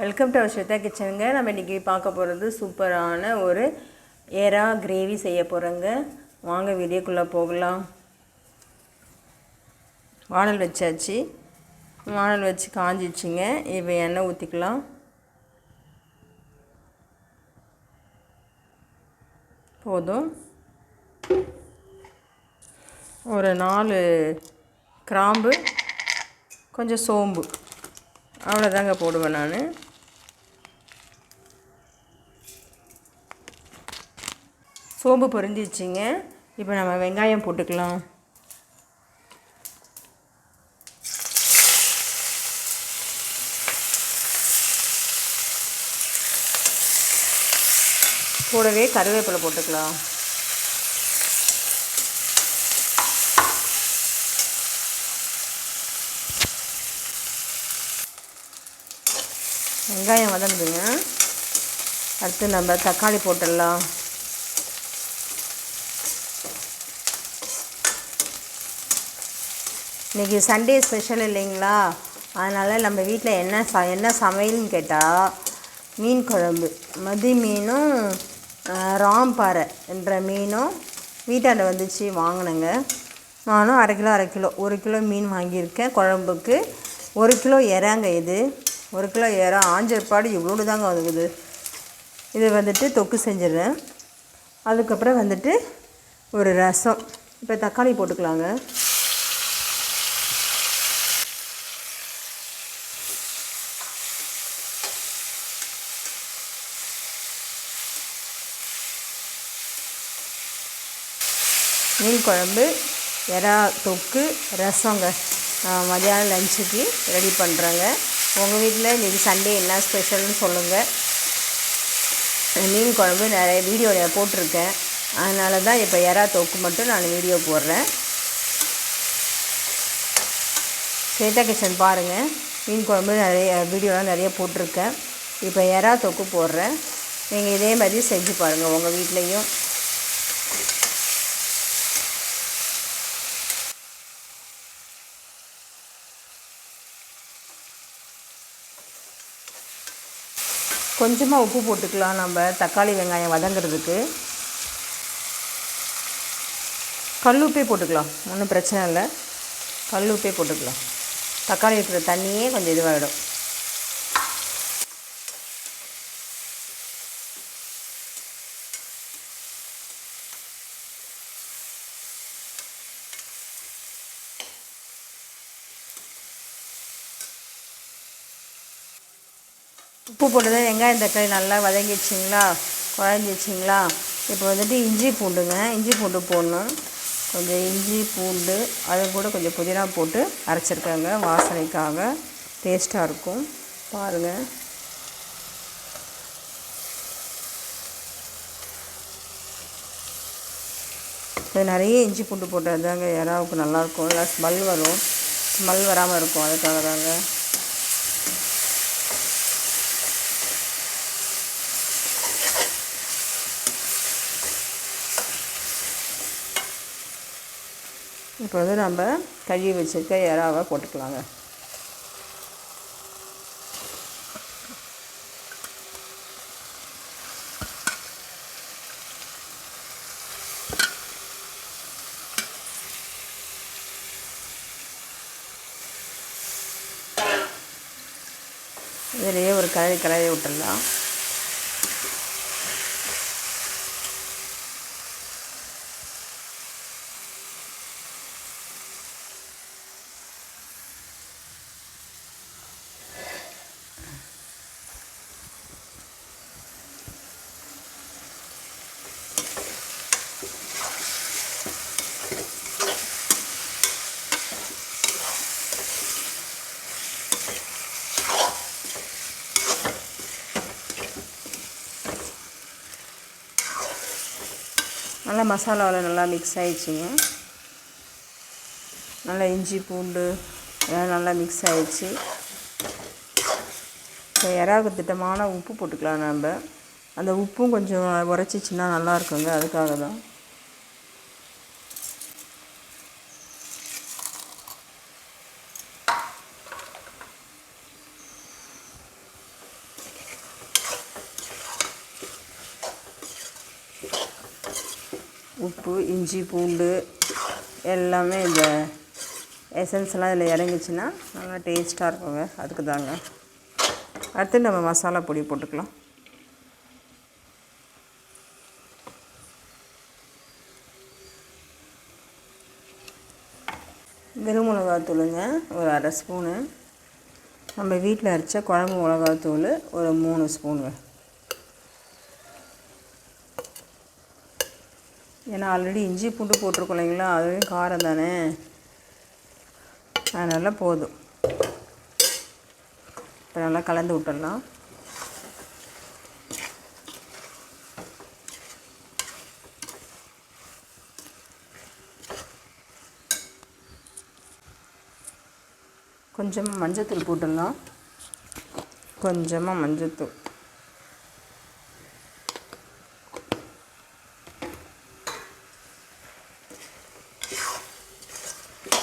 Welcome to our Swetha கிச்சனுங்க நம்ம இன்றைக்கி பார்க்க போகிறது சூப்பரான ஒரு ஏரா கிரேவி செய்ய போகிறோங்க வாங்க வீடியோக்குள்ளே போகலாம். வானல் வச்சாச்சு. வானல் வச்சு காஞ்சிச்சுங்க. இப்போ எண்ணெய் ஊற்றிக்கலாம் போதும். ஒரு நாலு கிராம்பு கொஞ்சம் சோம்பு. அவ்வளோதாங்க போடுவேன் நான். சோம்பு பொரிஞ்சிச்சிங்க. இப்போ நம்ம வெங்காயம் போட்டுக்கலாம். கூடவே கருவேப்பிலை போட்டுக்கலாம். வெங்காயம் வதங்குதுங்க. அடுத்து நம்ம தக்காளி போட்டுடலாம். இன்றைக்கி சண்டே ஸ்பெஷல் இல்லைங்களா? அதனால் நம்ம வீட்டில் என்ன ச என்ன சமையல்னு கேட்டால் மீன் குழம்பு. மதி மீனும் ராம்பாறை என்ற மீனும் வீட்டாண்ட வந்துச்சு வாங்கினேங்க. நானும் அரை கிலோ அரை கிலோ ஒரு கிலோ மீன் வாங்கியிருக்கேன் குழம்புக்கு. ஒரு கிலோ இறாங்க இது. ஒரு கிலோ இறா ஆஞ்சற்பாடு இவ்வளோடு தாங்க வந்துக்குது இதை வந்துட்டு தொக்கு செஞ்சிடுறேன். அதுக்கப்புறம் வந்துட்டு ஒரு ரசம். இப்போ தக்காளி போட்டுக்கலாங்க. மீன் குழம்பு எறா தொக்கு ரசங்க. மதியானம் லஞ்சுக்கு ரெடி பண்ணுறேங்க உங்கள் வீட்டில் இன்றைக்கி சண்டே என்ன ஸ்பெஷல்னு சொல்லுங்கள் மீன் குழம்பு நிறைய வீடியோ போட்டிருக்கேன். அதனால தான் இப்போ எறா தொக்கு மட்டும் நான் வீடியோ போடுறேன். ஸ்வேதா கிச்சன் பாருங்கள் மீன் குழம்பு நிறைய வீடியோலாம் நிறைய போட்டிருக்கேன். இப்போ எறா தொக்கு போடுறேன். நீங்கள் இதே மாதிரி செஞ்சு பாருங்கள் உங்கள் வீட்லேயும். கொஞ்சமாக உப்பு போட்டுக்கலாம் நம்ம. தக்காளி வெங்காயம் வதங்கிறதுக்கு. கல் உப்பே போட்டுக்கலாம். ஒன்றும் பிரச்சனை இல்லை. கல் உப்பே போட்டுக்கலாம். தக்காளி இருக்கிற தண்ணியே கொஞ்சம் இதுவாகிடும் உப்பு போட்டது வெங்காயம் தக்காளி நல்லா வதங்கிடுச்சிங்களா குழஞ்சிச்சிங்களா இப்போ வந்துட்டு இஞ்சி பூண்டுங்க. இஞ்சி பூண்டு போடணும். கொஞ்சம் இஞ்சி பூண்டு அது கூட கொஞ்சம் புதினா போட்டு அரைச்சிருக்காங்க. வாசனைக்காக டேஸ்ட்டாக இருக்கும். பாருங்கள் இது நிறைய இஞ்சி பூண்டு போட்டது தாங்க. யாராவுக்கு நல்லாயிருக்கும் இல்லை ஸ்மெல் வரும். ஸ்மெல் வராமல் இருக்கும். அதுக்காக தாங்க இப்போ வந்து நம்ம கழுவி வச்சுருக்க இறாவை போட்டுக்கலாங்க. இதிலேயே ஒரு கலரி கலரி விட்டுடலாம். மசாலாவில் நல்லா மிக்ஸ் ஆகிடுச்சிங்க நல்லா இஞ்சி பூண்டு எல்லாம் நல்லா மிக்ஸ் ஆகிடுச்சு இப்போ இறாவுக்கு திட்டமான உப்பு போட்டுக்கலாம் நம்ம. அந்த உப்பும் கொஞ்சம் உரைச்சிச்சின்னா நல்லா இருக்குங்க. அதுக்காக தான் உப்பு இஞ்சி பூண்டு எல்லாமே இந்த எசன்ஸ்லாம் இதில் இறங்கிச்சின்னா நல்லா டேஸ்ட்டாக இருக்குங்க. அதுக்கு தாங்க. அடுத்து நம்ம மசாலா பொடி போட்டுக்கலாம். வெறும் மிளகாத்தூளுங்க ஒரு அரை ஸ்பூனு. நம்ம வீட்டில் அரைச்ச குழம்பு மிளகாத்தூள் ஒரு மூணு ஸ்பூனுங்க. ஏன்னா ஆல்ரெடி இஞ்சி பூண்டு போட்டிருக்கோம் இல்லைங்களா? அதுவே காரம் தானே? அதனால் போதும். இப்போ நல்லா கலந்து விட்டுடலாம். கொஞ்சமாக மஞ்சத்தூள் போட்டுடலாம். கொஞ்சமாக மஞ்சத்தூள்.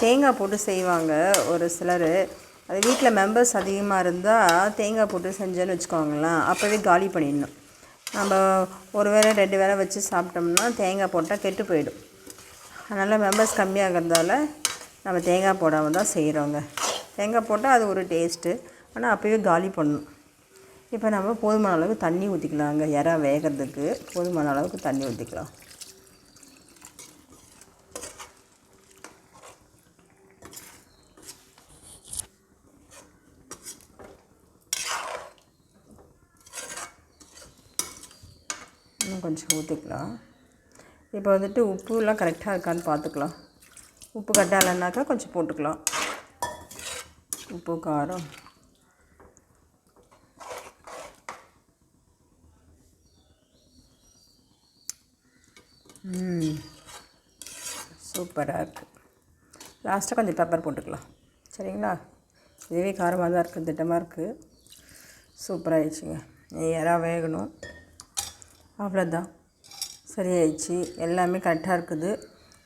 தேங்காய் போட்டு செய்வாங்க ஒரு சிலர். அது வீட்டில் மெம்பர்ஸ் அதிகமாக இருந்தால் தேங்காய் போட்டு செஞ்சேன்னு வச்சுக்கோங்களேன். அப்போவே காலி பண்ணிடணும். நம்ம ஒரு வேளை ரெண்டு வேளை வச்சு சாப்பிட்டோம்னா தேங்காய் போட்டால் கெட்டு போயிடும். அதனால் மெம்பர்ஸ் கம்மியாகிறதால நம்ம தேங்காய் போடாமல் தான் செய்கிறோங்க தேங்காய் போட்டால் அது ஒரு டேஸ்ட்டு ஆனால் அப்போவே காலி பண்ணணும். இப்போ நம்ம போதுமான அளவுக்கு தண்ணி ஊற்றிக்கலாங்க இறா வேகிறதுக்கு போதுமான அளவுக்கு தண்ணி ஊற்றிக்கலாம் கொஞ்சம் ஊற்றிக்கலாம். இப்போ வந்துட்டு உப்புலாம் கரெக்டாக இருக்கான்னு பார்த்துக்கலாம். உப்பு கரெக்டாக இல்லைனாக்கா கொஞ்சம் போட்டுக்கலாம். உப்பு காரம். சூப்பராக இருக்குது லாஸ்ட்டாக கொஞ்சம் பெப்பர் போட்டுக்கலாம். சரிங்களா? இதுவே காரமாக தான் இருக்குது திட்டமாக இருக்குது சூப்பராகிடுச்சுங்க. இறா வேகணும். அவ்வளோதான் சரியாயிடுச்சு. எல்லாமே கரெக்டாக இருக்குது.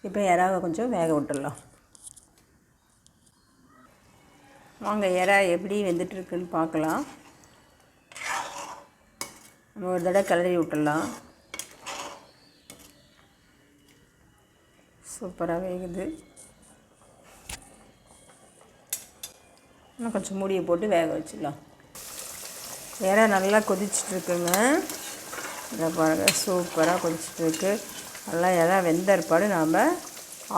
இப்போ இறாவை கொஞ்சம் வேக விட்டுடலாம். வாங்க இறா எப்படி வெந்துட்டுருக்குன்னு பார்க்கலாம். நம்ம ஒரு தடவை கிளறி விட்டுடலாம். சூப்பராக வேகுது. இன்னும் கொஞ்சம் மூடியை போட்டு வேக வச்சிடலாம். இறா நல்லா கொதிச்சிட்ருக்குங்க இதை பாருங்கள் சூப்பராக கொதிச்சிட்ருக்கு நல்லா இறா வெந்த ஏற்பாடு நாம்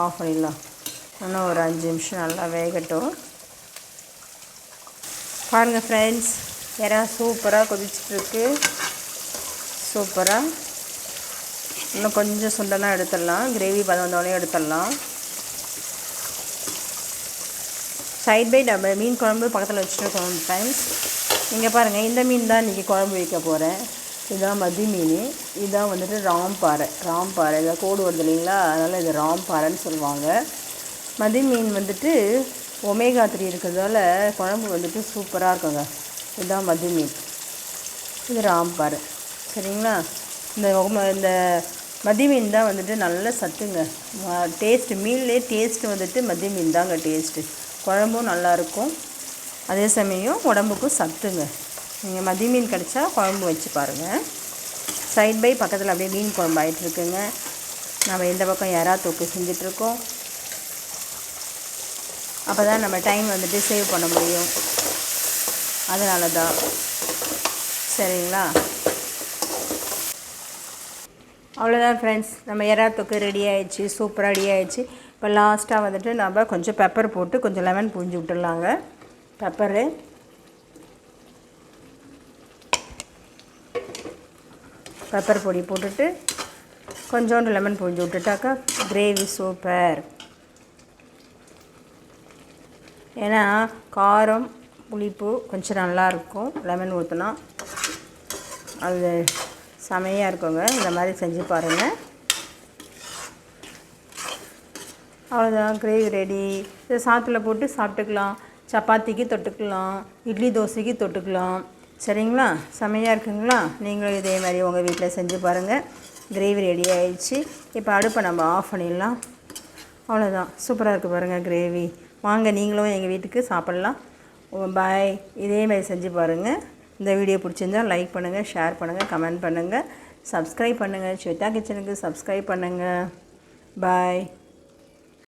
ஆஃப் பண்ணிடலாம். இன்னும் ஒரு அஞ்சு நிமிஷம் நல்லா வேகட்டும். பாருங்கள் ஃப்ரெண்ட்ஸ் இறா சூப்பராக கொதிச்சிட்ருக்கு சூப்பராக இன்னும் கொஞ்சம் சுண்டெல்லாம் எடுத்துடலாம். கிரேவி பதம் வந்தோடனே எடுத்துடலாம். சைட் பை நம்ம மீன் குழம்பு பக்கத்தில் வச்சுட்டு வச்சுருக்கோம் ஃப்ரெண்ட்ஸ் இங்கே பாருங்கள் இந்த மீன் தான் இன்றைக்கி குழம்பு வைக்க போகிறேன் இதுதான் மதி மீன் இதுதான் வந்துட்டு ராம்பாறை. ராம்பாறை. இதில் கோடு வருது இல்லைங்களா? அதனால் இது ராம்பாறைன்னு சொல்லுவாங்க. மதி மீன் வந்துட்டு ஒமேகா த்ரீ இருக்கிறதால குழம்பு வந்துட்டு சூப்பராக இருக்குங்க. இதுதான் மதி மீன் இது ராம்பாறை. சரிங்களா? இந்த இந்த மதி மீன் தான் வந்துட்டு நல்ல சத்துங்க. டேஸ்ட்டு மீன்லேயே டேஸ்ட்டு வந்துட்டு மதி மீன் தாங்க டேஸ்ட்டு குழம்பும் நல்லாயிருக்கும் அதே சமயம் உடம்புக்கும் சத்துங்க. நீங்கள் மதி மீன் கிடச்சா குழம்பு வச்சு பாருங்கள் சைட் பை பக்கத்தில் அப்படியே மீன் குழம்பு ஆகிட்டுருக்குங்க நம்ம இந்த பக்கம் எறா தொக்கு செஞ்சிட்ருக்கோம் அப்போ தான் நம்ம டைம் வந்துட்டு சேவ் பண்ண முடியும். அதனால தான் சரிங்களா? அவ்வளோதான் ஃப்ரெண்ட்ஸ் நம்ம எறா தொக்கு ரெடி ஆகிடுச்சு சூப்பராக ரெடி ஆகிடுச்சு இப்போ லாஸ்ட்டாக வந்துட்டு நம்ம கொஞ்சம் பெப்பர் போட்டு கொஞ்சம் லெமன் புழிஞ்சு விட்டுடலாங்க. பெப்பரு பெப்பர் பொடி போட்டுட்டு கொஞ்சோண்டு லெமன் புழிஞ்சு விட்டுட்டாக்கா கிரேவி சூப்பர் ஏன்னா காரம் புளிப்பு கொஞ்சம் நல்லாயிருக்கும் லெமன் ஊற்றினா அது செமையாக இருக்குங்க. இந்த மாதிரி செஞ்சு பாருங்கள் அவ்வளோதான் கிரேவி ரெடி இதை சாத்தில் போட்டு சாப்பிட்டுக்கலாம். சப்பாத்திக்கு தொட்டுக்கலாம். இட்லி தோசைக்கு தொட்டுக்கலாம். சரிங்களா? செம்மையாக இருக்குங்களா? நீங்களும் இதே மாதிரி உங்கள் வீட்டில் செஞ்சு பாருங்கள் கிரேவி ரெடி ஆயிடுச்சு. இப்போ அடுப்பை நம்ம ஆஃப் பண்ணிடலாம். அவ்வளோதான் சூப்பராக இருக்குது பாருங்கள் கிரேவி வாங்க நீங்களும் எங்கள் வீட்டுக்கு சாப்பிட்லாம். பாய் இதே மாதிரி செஞ்சு பாருங்கள் இந்த வீடியோ பிடிச்சிருந்தா லைக் பண்ணுங்கள் ஷேர் பண்ணுங்கள் கமெண்ட் பண்ணுங்கள் சப்ஸ்கிரைப் பண்ணுங்கள் ஸ்வேதா கிச்சனுக்கு சப்ஸ்கிரைப் பண்ணுங்கள் பாய்